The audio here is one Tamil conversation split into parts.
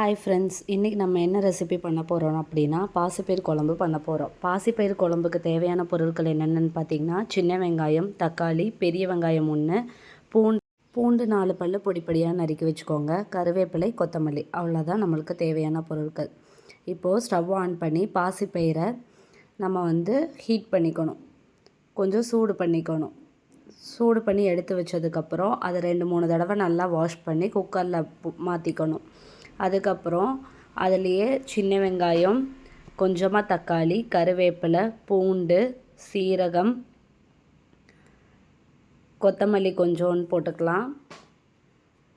ஹாய் ஃப்ரெண்ட்ஸ் இன்றைக்கி நம்ம என்ன ரெசிபி பண்ண போகிறோம் அப்படின்னா பாசிப்பயிர் குழம்பு பண்ண போகிறோம் பாசிப்பயிர் குழம்புக்கு தேவையான பொருட்கள் என்னென்னு பார்த்தீங்கன்னா சின்ன வெங்காயம் தக்காளி பெரிய வெங்காயம் ஒன்று பூண்டு பூண்டு நாலு பல் பொடி பொடியாக நறுக்கி வச்சுக்கோங்க. கருவேப்பிலை கொத்தமல்லி அவ்வளோதான் நம்மளுக்கு தேவையான பொருட்கள். இப்போது ஸ்டவ் ஆன் பண்ணி பாசிப்பயிரை நம்ம வந்து ஹீட் பண்ணிக்கணும். கொஞ்சம் சூடு பண்ணிக்கணும். சூடு பண்ணி எடுத்து வச்சதுக்கப்புறம் அதை ரெண்டு மூணு தடவை நல்லா வாஷ் பண்ணி குக்கரில் மாற்றிக்கணும் அதுக்கப்புறம் அதுலேயே சின்ன வெங்காயம் கொஞ்சமாக தக்காளி கருவேப்பிலை பூண்டு சீரகம் கொத்தமல்லி கொஞ்சோன்னு போட்டுக்கலாம்.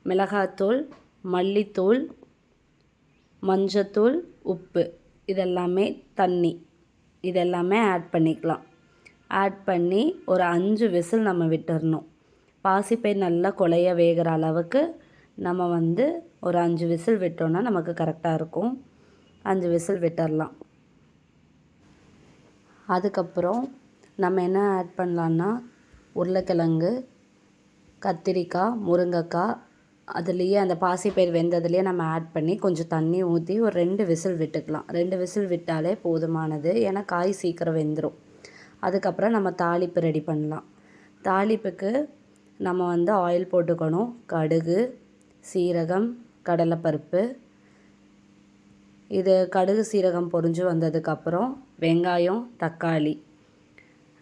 மிளகாத்தூள் மல்லித்தூள் மஞ்சத்தூள் உப்பு. இதெல்லாமே தண்ணி. இதெல்லாமே ஆட் பண்ணிக்கலாம். ஆட் பண்ணி ஒரு அஞ்சு விசில் நம்ம விட்டுறணும். பாசிப்பை நல்லா கொலைய வேகிற அளவுக்கு நம்ம வந்து ஒரு அஞ்சு விசில் விட்டோன்னா நமக்கு கரெக்டாக இருக்கும். அஞ்சு விசில் விட்டுடலாம் அதுக்கப்புறம் நம்ம என்ன ஆட் பண்ணலான்னா உருளைக்கிழங்கு கத்திரிக்காய் முருங்கைக்காய் அதுலேயே அந்த பாசிப்பயிர் வெந்ததுலேயே நம்ம ஆட் பண்ணி கொஞ்சம் தண்ணி ஊற்றி ஒரு ரெண்டு விசில் விட்டுக்கலாம். ரெண்டு விசில் விட்டாலே போதுமானது. ஏன்னா காய் சீக்கிரம் வெந்துடும் அதுக்கப்புறம் நம்ம தாளிப்பு ரெடி பண்ணலாம். தாளிப்புக்கு நம்ம வந்து ஆயில் போட்டுக்கணும். கடுகு சீரகம் கடலைப்பருப்பு. இது கடுகு சீரகம் பொரிஞ்சு வந்ததுக்கப்புறம் வெங்காயம் தக்காளி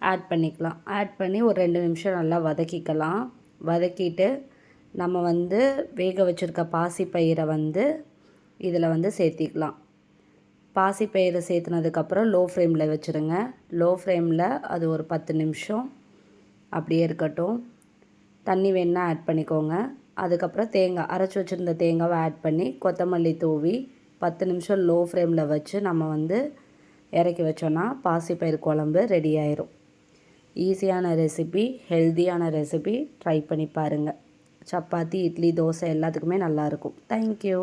ஆட் பண்ணிக்கலாம். ஆட் பண்ணி ஒரு ரெண்டு நிமிஷம் நல்லா வதக்கிக்கலாம். வதக்கிட்டு நம்ம வந்து வேக வச்சுருக்க பாசிப்பயிரை வந்து இதில் வந்து சேர்த்திக்கலாம். பாசிப்பயிரை சேர்த்துனதுக்கப்புறம் லோ ஃப்ளேமில் வச்சுருங்க லோ ஃப்ளேமில் அது ஒரு பத்து நிமிஷம் அப்படியே இருக்கட்டும். தண்ணி வேணால் ஆட் பண்ணிக்கோங்க. அதுக்கப்புறம் தேங்காய் அரைச்சி வச்சுருந்த தேங்காவை ஆட் பண்ணி கொத்தமல்லி தூவி பத்து நிமிஷம் லோ ஃப்ளேமில் வச்சு நம்ம வந்து இறக்கி வச்சோன்னா பாசிப்பயிர் குழம்பு ரெடி ஆயிரும். ஈஸியான ரெசிபி ஹெல்த்தியான ரெசிபி ட்ரை பண்ணி பாருங்கள் சப்பாத்தி இட்லி தோசை எல்லாத்துக்குமே நல்லாயிருக்கும் தேங்க்யூ